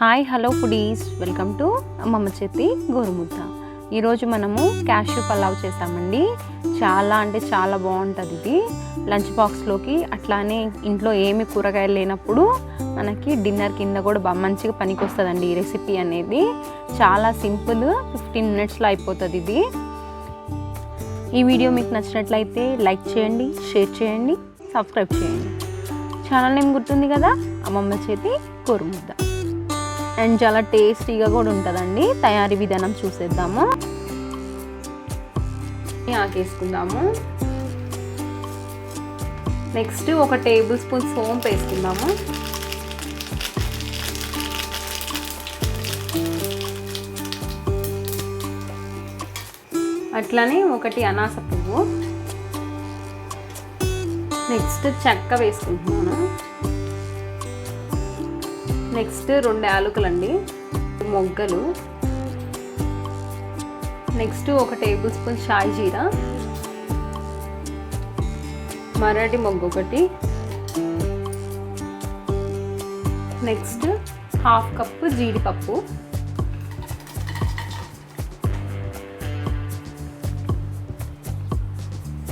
Hi hello foodies. Welcome to అమ్మమ్మ చేతి గోరుముద్ద. ఈరోజు మనము క్యాష్యూ పలావ్ చేసామండి. చాలా అంటే చాలా బాగుంటుంది ఇది. లంచ్ బాక్స్లోకి అట్లానే ఇంట్లో ఏమి కూరగాయలు లేనప్పుడు మనకి డిన్నర్ కింద కూడా బాగా మంచిగా పనికొస్తుందండి ఈ రెసిపీ అనేది. చాలా సింపుల్ ఫిఫ్టీన్ మినిట్స్లో అయిపోతుంది ఇది. ఈ వీడియో మీకు నచ్చినట్లయితే లైక్ చేయండి షేర్ చేయండి సబ్స్క్రైబ్ చేయండి. ఛానల్ నేమ్ గుర్తుంది కదా? అమ్మమ్మ చేతి గోరుముద్ద. అండ్ చాలా టేస్టీగా కూడా ఉంటుందండి. తయారీ విధానం చూసేద్దాము. ఆకేసుకుందాము. నెక్స్ట్ ఒక టేబుల్ స్పూన్ సోంపు వేసుకుందాము అట్లానే ఒకటి అనాస పువ్వు. నెక్స్ట్ చెక్క వేసుకుంటున్నాను. నెక్స్ట్ రెండు యాలకులండి. మొగ్గలు. నెక్స్ట్ ఒక టేబుల్ స్పూన్ షాయి జీరా. మరాఠీ మొగ్గు ఒకటి. నెక్స్ట్ హాఫ్ కప్పు జీడిపప్పు.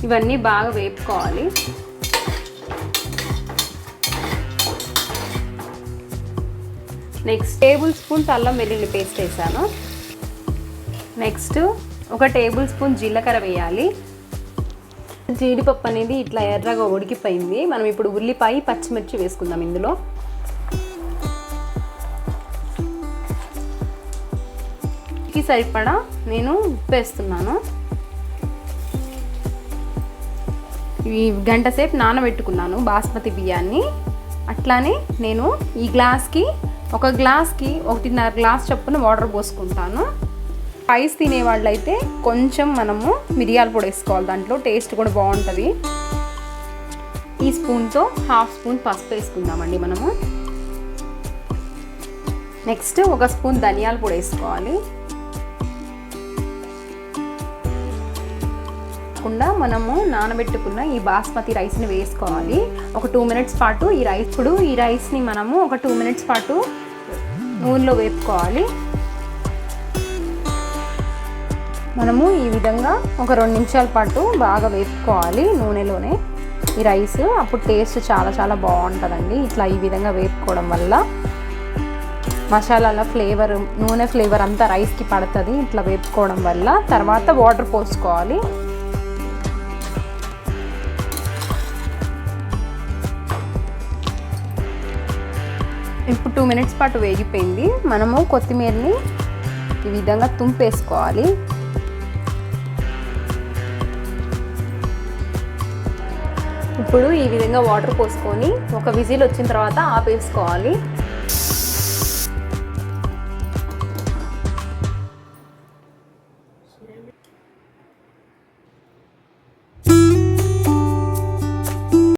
ఇవన్నీ బాగా వేపుకోవాలి. నెక్స్ట్ టేబుల్ స్పూన్ అల్లం వెల్లుల్లి పేస్ట్ వేసాను. నెక్స్ట్ ఒక టేబుల్ స్పూన్ జీలకర్ర వేయాలి. జీడిపప్పు అనేది ఇట్లా ఎర్రగా ఉడికిపోయింది. మనం ఇప్పుడు ఉల్లిపాయ పచ్చిమిర్చి వేసుకుందాం ఇందులో. కి సరిపడా నేను ఉప్పు వేస్తున్నాను ఈ గంట సేపు నానబెట్టుకున్నాను బాస్మతి బియ్యాన్ని. అట్లానే నేను ఈ గ్లాస్కి ఒక గ్లాస్కి ఒకటిన్నర గ్లాస్ చొప్పున వాటర్ పోసుకుంటాను. రైస్ తినే వాళ్ళైతే కొంచెం మనము మిరియాల పొడి వేసుకోవాలి. దాంట్లో టేస్ట్ కూడా బాగుంటుంది. ఈ స్పూన్తో హాఫ్ స్పూన్ పసుపు వేసుకుందామండి మనము. నెక్స్ట్ ఒక స్పూన్ ధనియాల పొడి వేసుకోవాలి. కాకుండా మనము నానబెట్టుకున్న ఈ బాస్మతి రైస్ని వేసుకోవాలి. ఒక టూ మినిట్స్ పాటు ఈ రైస్ ఇప్పుడు ఈ రైస్ని మనము ఒక టూ మినిట్స్ పాటు నూనెలో వేపుకోవాలి. మనము ఈ విధంగా ఒక రెండు నిమిషాల పాటు బాగా వేపుకోవాలి నూనెలోనే. ఈ రైస్ అప్పుడు టేస్ట్ చాలా చాలా బాగుంటుందండి. ఇట్లా ఈ విధంగా వేపుకోవడం వల్ల. మసాలాల ఫ్లేవర్ నూనె ఫ్లేవర్ అంతా రైస్కి పడుతుంది. ఇట్లా వేపుకోవడం వల్ల తర్వాత వాటర్ పోసుకోవాలి. ఇప్పుడు టూ మినిట్స్ పాటు వేగిపోయింది. మనము కొత్తిమీరని ఈ విధంగా తుంపేసుకోవాలి. ఇప్పుడు ఈ విధంగా వాటర్ పోసుకొని ఒక విజిల్ వచ్చిన తర్వాత ఆపేసుకోవాలి.